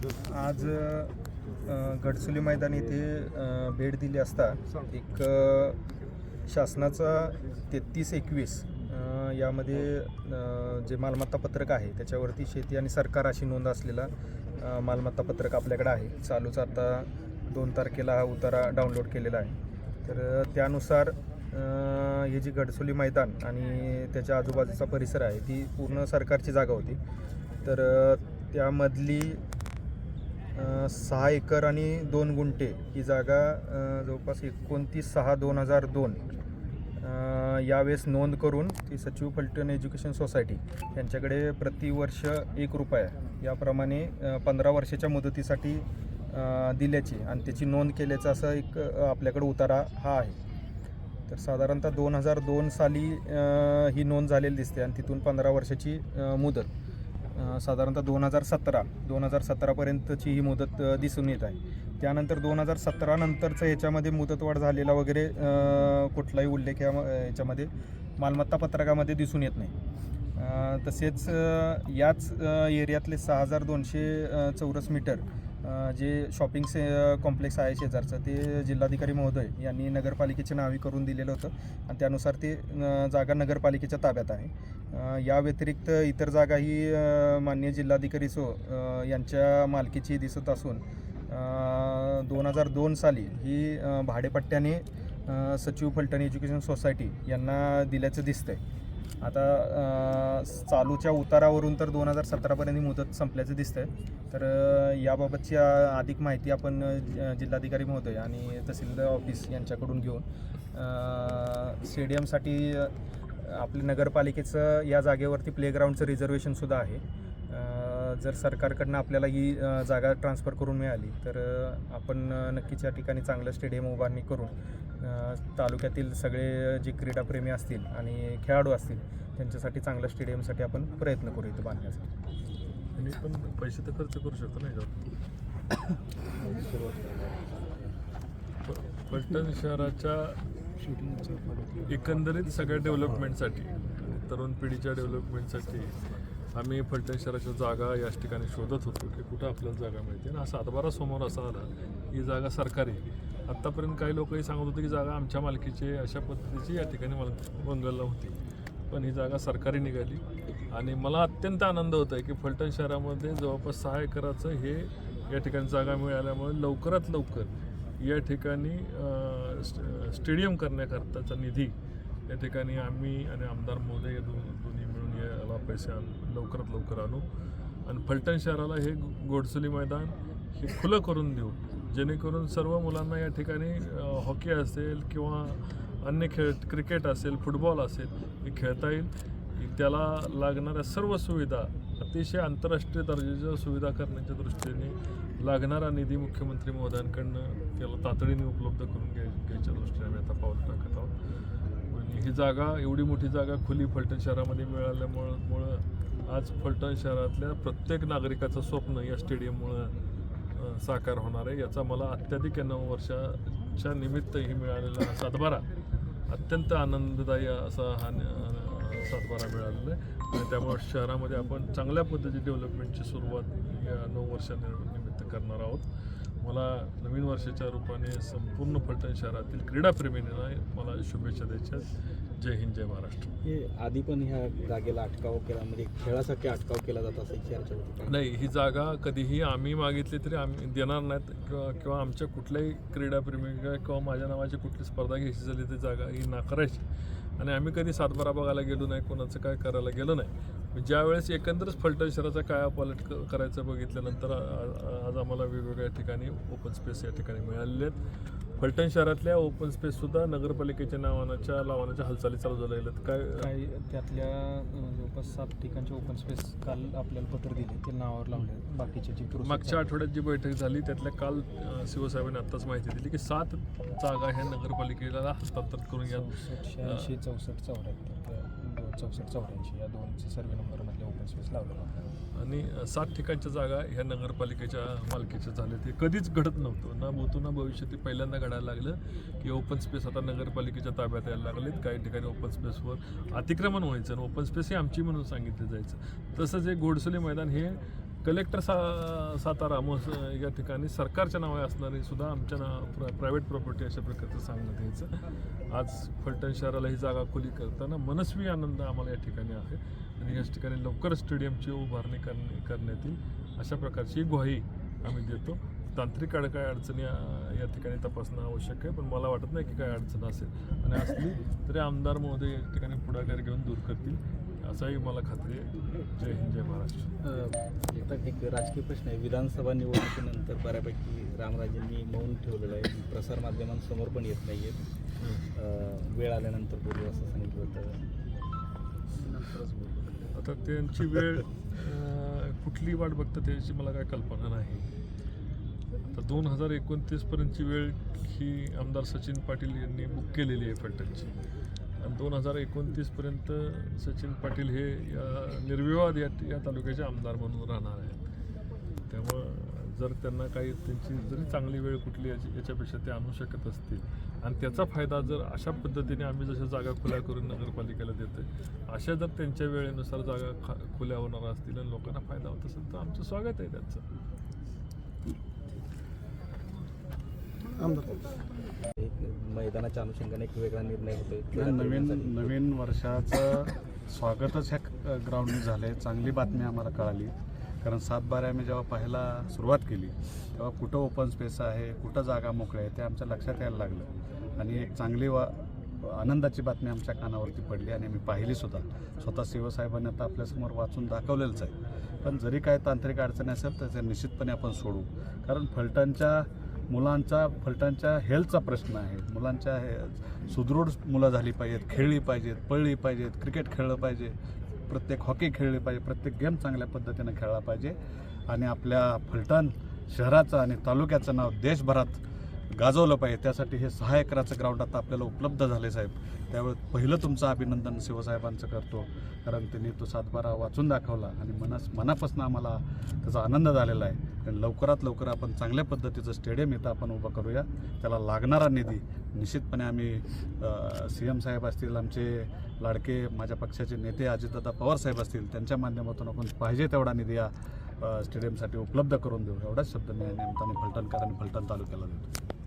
आज अ, गडचुली मैदान येथे भेट दिली असता. एक शासनाचा तेहतीस एकवीस यामध्ये जे मालमत्ता पत्रक आहे त्याच्यावरती शेती आणि सरकार अशी नोंद असलेला मालमत्ता पत्रक आपल्याकडे आहे. चालूच आता दोन तारखेला हा उतारा डाउनलोड केलेला आहे. तर त्यानुसार हे जी गडसोली मैदान आणि त्याच्या आजूबाजूचा परिसर आहे ती पूर्ण सरकारची जागा होती. तर त्यामधली सहा एकर आणि दोन गुंठे. ही जागा जवळपास एकोणतीस सहा दोन हजार दोन. यावेळेस नोंद करून ती सचिव फलटण एज्युकेशन सोसायटी यांच्याकडे प्रतिवर्ष एक रुपया याप्रमाणे पंधरा वर्षाच्या मुदतीसाठी दिल्याची आणि त्याची नोंद केल्याचा असं एक आपल्याकडे उतारा हा आहे. तर साधारणतः दोन हजार दोन साली ही नोंद झालेली दिसते आणि तिथून पंधरा वर्षाची मुदत. साधारणतः दोन हजार सतरा दोन हजार सतरापर्यंतची ही मुदत दिसून येत आहे. त्यानंतर दोन हजार सतरा नंतरचं याच्यामध्ये मुदतवाढ झालेला वगैरे कुठलाही उल्लेख या याच्यामध्ये मालमत्ता पत्रकामध्ये दिसून येत नाही. तसेच याच एरियातले सहा हजार दोनशे चौरस मीटर जे शॉपिंग से कॉम्प्लेक्स आहे शेजारचं ते जिल्हाधिकारी महोदय यांनी नगरपालिकेचे नावे करून दिलेलं होतं. आणि त्यानुसार ते जागा नगरपालिकेच्या ताब्यात आहे. या व्यतिरिक्त इतर जागा ही जिल्हाधिकारी सो यांच्या मालकीची दिसत असून दोन हजार दोन साली ही भाडेपट्ट्याने सचिव फलटण एज्युकेशन सोसायटी यांना दिल्याचं दिसतंय. आता चालूच्या उतारावरून तर दोन हजार सतरापर्यंत ही मुदत संपल्याचं दिसतंय. तर याबाबतची अधिक माहिती आपण ज- जिल्हाधिकारी महोदय आणि तहसीलदार ऑफिस यांच्याकडून घेऊन स्टेडियमसाठी अ, आपल्या नगरपालिकेचं या जागेवरती प्लेग्राऊंडचं रिझर्वेशनसुद्धा आहे. जर सरकारकडनं आपल्याला ही जागा ट्रान्सफर करून मिळाली तर आपण नक्कीच या ठिकाणी चांगलं स्टेडियम उभारणी करून तालुक्यातील सगळे जे क्रीडाप्रेमी असतील आणि खेळाडू असतील त्यांच्यासाठी चांगलं स्टेडियमसाठी आपण प्रयत्न करू इथं बांधण्यासाठी. आणि पण पैसे तर खर्च करू शकतो नाही का? पलटण शहराच्या एकंदरीत सगळ्या डेव्हलपमेंटसाठी तरुण पिढीच्या डेव्हलपमेंटसाठी आम्ही फलटण शहराच्या जागा याच ठिकाणी शोधत होतो की कुठं आपल्याला जागा मिळते. आणि हा सातबारा समोर असा आला ही जागा सरकारी. आत्तापर्यंत काही लोकही सांगत होते की जागा आमच्या मालकीची अशा पद्धतीची या ठिकाणी मला बंगलला होती. पण ही जागा सरकारी निघाली. आणि मला अत्यंत आनंद होत आहे की फलटण शहरामध्ये जवळपास सहा एकराचं हे या ठिकाणी जागा मिळाल्यामुळे लवकरात लवकर या ठिकाणी स्टेडियम करण्याकरताचा निधी या ठिकाणी आम्ही आणि आमदार महोदय या दोन्ही मिळून पैसे आण लवकरात लवकर आणू. आणि फलटण शहराला हे गोडसुली मैदान हे खुलं करून देऊ. जेणेकरून सर्व मुलांना या ठिकाणी हॉकी असेल किंवा अन्य खेळ क्रिकेट असेल फुटबॉल असेल हे खेळता येईल. त्याला लागणाऱ्या सर्व सुविधा अतिशय आंतरराष्ट्रीय दर्जाच्या सुविधा करण्याच्या दृष्टीने लागणारा निधी मुख्यमंत्री महोदयांकडनं त्याला तातडीने उपलब्ध करून घ्याय घ्यायच्या दृष्टीने आम्ही आता पाऊल टाकत आहोत. ही जागा एवढी मोठी जागा खुली फलटण शहरामध्ये मिळाल्यामुळं मुळं आज फलटण शहरातल्या प्रत्येक नागरिकाचं स्वप्न या स्टेडियममुळं साकार होणार आहे. याचा मला अत्याधिक या नऊ वर्षाच्या निमित्त ही मिळालेला सातबारा अत्यंत आनंददायी असा हा न- सातबारा मिळालेला आहे. आणि त्यामुळे शहरामध्ये आपण चांगल्या पद्धती डेव्हलपमेंटची सुरुवात या नऊ वर्षानिमित्त करणार आहोत. मला नवीन वर्षाच्या रूपाने संपूर्ण फलटण शहरातील क्रीडाप्रेमींना मला शुभेच्छा द्यायच्या. जय हिंद जय महाराष्ट्र हे आधी पण ह्या जागेला अटकाव केला म्हणजे खेळासाठी अटकाव केला जात असं चर्चा होती काय? नाही ही जागा कधीही आम्ही मागितली तरी आम्ही देणार नाहीत किंवा किंवा आमच्या कुठल्याही क्रीडाप्रेमी किंवा माझ्या नावाची कुठली स्पर्धा घ्यायची झाली ती जागा ही नाकारायची आणि आम्ही कधी सातबारा बघायला गेलो नाही कोणाचं काय करायला गेलो नाही. ज्यावेळेस एकंदरच फलटण शहराचा काय क- करायचं बघितल्यानंतर आज आम्हाला वेगवेगळ्या ठिकाणी ओपन स्पेस या ठिकाणी मिळालेले आहेत. फलटण शहरातल्या ओपन स्पेससुद्धा नगरपालिकेच्या नावानाच्या लावण्याच्या हालचाली चालू झालेल्या आहेत. काय काही त्यातल्या जवळपास सात ठिकाणचे ओपन स्पेस काल आपल्याला पत्र दिले ते नावावर लावले बाकीचे जी मागच्या. आठवड्यात जी बैठक झाली त्यातल्या काल शिवसाहेबांनी आत्ताच माहिती दिली की सात जागा ह्या नगरपालिकेला हस्तांतरित करून या शहाऐंशी चौसष्ट चौऱ्याहत्तर चौसष्ट चौऱ्याऐंशी या दोनचे सर्वे नंबरमधले ओपन स्पेस लावले आणि सात ठिकाणच्या जागा ह्या नगरपालिकेच्या मालकीच्या झाल्या ते कधीच घडत नव्हतं. ना भूतो ना भविष्यात ते पहिल्यांदा घडायला लागलं की ओपन स्पेस आता नगरपालिकेच्या ताब्यात यायला लागलेत. काही ठिकाणी ओपन स्पेसवर अतिक्रमण व्हायचं आणि ओपन स्पेस हे आमची म्हणून सांगितलं जायचं. तसंच हे घोडसोली मैदान हे कलेक्टर सा सातारा मोस या ठिकाणी सरकारच्या नावे असणारी सुद्धा आमच्या नाव प्रा प्रायव्हेट प्रॉपर्टी अशा प्रकारचं सांगण्यात यायचं. आज फलटण शहराला ही जागा खुली करताना मनस्वी आनंद आम्हाला या ठिकाणी आहे. आणि याच ठिकाणी लवकर स्टेडियमची उभारणी करणे करण्यात येईल. अशा प्रकारची ग्वाही आम्ही देतो. तांत्रिक अड काय अडचणी या ठिकाणी तपासणं आवश्यक आहे. पण मला वाटत नाही की काय अडचण असेल. आणि असली तरी आमदार महोदय या ठिकाणी पुढाकार घेऊन दूर करतील. असाही मला खात्री आहे. जय हिंद जय महाराष्ट्र. एक राजकीय प्रश्न आहे. विधानसभा निवडणुकीनंतर बऱ्यापैकी रामराजेंनी मौन ठेवलेलं आहे. प्रसारमाध्यमांसमोर पण येत नाही आहेत वेळ आल्यानंतर बोलू असं सांगितलं होतं. आता त्यांची वेळ कुठली वाट बघतात त्याची मला काय कल्पना नाही. आता दोन हजार एकोणतीसपर्यंतची वेळ ही आमदार सचिन पाटील यांनी बुक केलेली आहे फलटणची. आणि दोन हजार एकोणतीसपर्यंत सचिन पाटील हे या निर्विवाद या या तालुक्याचे आमदार म्हणून राहणार आहेत. त्यामुळं जर त्यांना काही त्यांची जरी चांगली वेळ कुठली याची याच्यापेक्षा ते आणू शकत असतील. आणि त्याचा फायदा जर अशा पद्धतीने आम्ही जशा जागा खुल्या करून नगरपालिकेला देतोय अशा जर त्यांच्या वेळेनुसार जागा खा खुल्या होणार असतील आणि लोकांना फायदा होत असेल तर आमचं स्वागत आहे त्यांचं. मैदानाच्या अनुषंगाने एक वेगळा निर्णय होतोय. नाही, नवीन नवीन वर्षाचं स्वागतच ह्या ग्राउंडने झालं आहे चांगली बातमी आम्हाला कळाली. कारण सात बारा आम्ही जेव्हा पाहायला सुरुवात केली तेव्हा कुठं ओपन स्पेस आहे कुठं जागा मोकळ्या आहे ते आमच्या लक्षात यायला लागलं. आणि एक चांगली वा आनंदाची बातमी आमच्या कानावरती पडली आणि आम्ही पाहिली सुद्धा. स्वतः शिवसाहेबांनी आता आपल्यासमोर वाचून दाखवलेलंच आहे. पण जरी काय तांत्रिक अडचणी असेल तर ते निश्चितपणे आपण सोडू. कारण फलटणच्या मुलांचा फलटणच्या हेल्थचा प्रश्न आहे. मुलांच्या हे सुदृढ मुलं झाली पाहिजेत खेळली पाहिजेत पळली पाहिजेत क्रिकेट खेळलं पाहिजे प्रत्येक हॉकी खेळली पाहिजे प्रत्येक गेम चांगल्या पद्धतीनं खेळला पाहिजे. आणि आपल्या फलटण शहराचं आणि तालुक्याचं नाव देशभरात गाजवलं पाहिजे. त्यासाठी हे सहा एकराचं ग्राउंड आता आपल्याला उपलब्ध झाले साहेब. त्यावेळेस पहिलं तुमचं अभिनंदन शिवसाहेबांचं करतो. कारण त्यांनी तो सातबारा वाचून दाखवला आणि मनास मनापासून आम्हाला त्याचा आनंद झालेला आहे. आणि लवकरात लवकर आपण चांगल्या पद्धतीचं स्टेडियम इथं आपण उभं करूया. त्याला लागणारा निधी निश्चितपणे आम्ही सी एम साहेब असतील आमचे लाडके माझ्या पक्षाचे नेते अजितदादा पवार साहेब असतील त्यांच्या माध्यमातून आपण पाहिजे तेवढा निधी या स्टेडियमसाठी उपलब्ध करून देऊ. एवढाच शब्द मी या निमित्ताने फलटणकर आणि फलटण तालुक्याला देतो.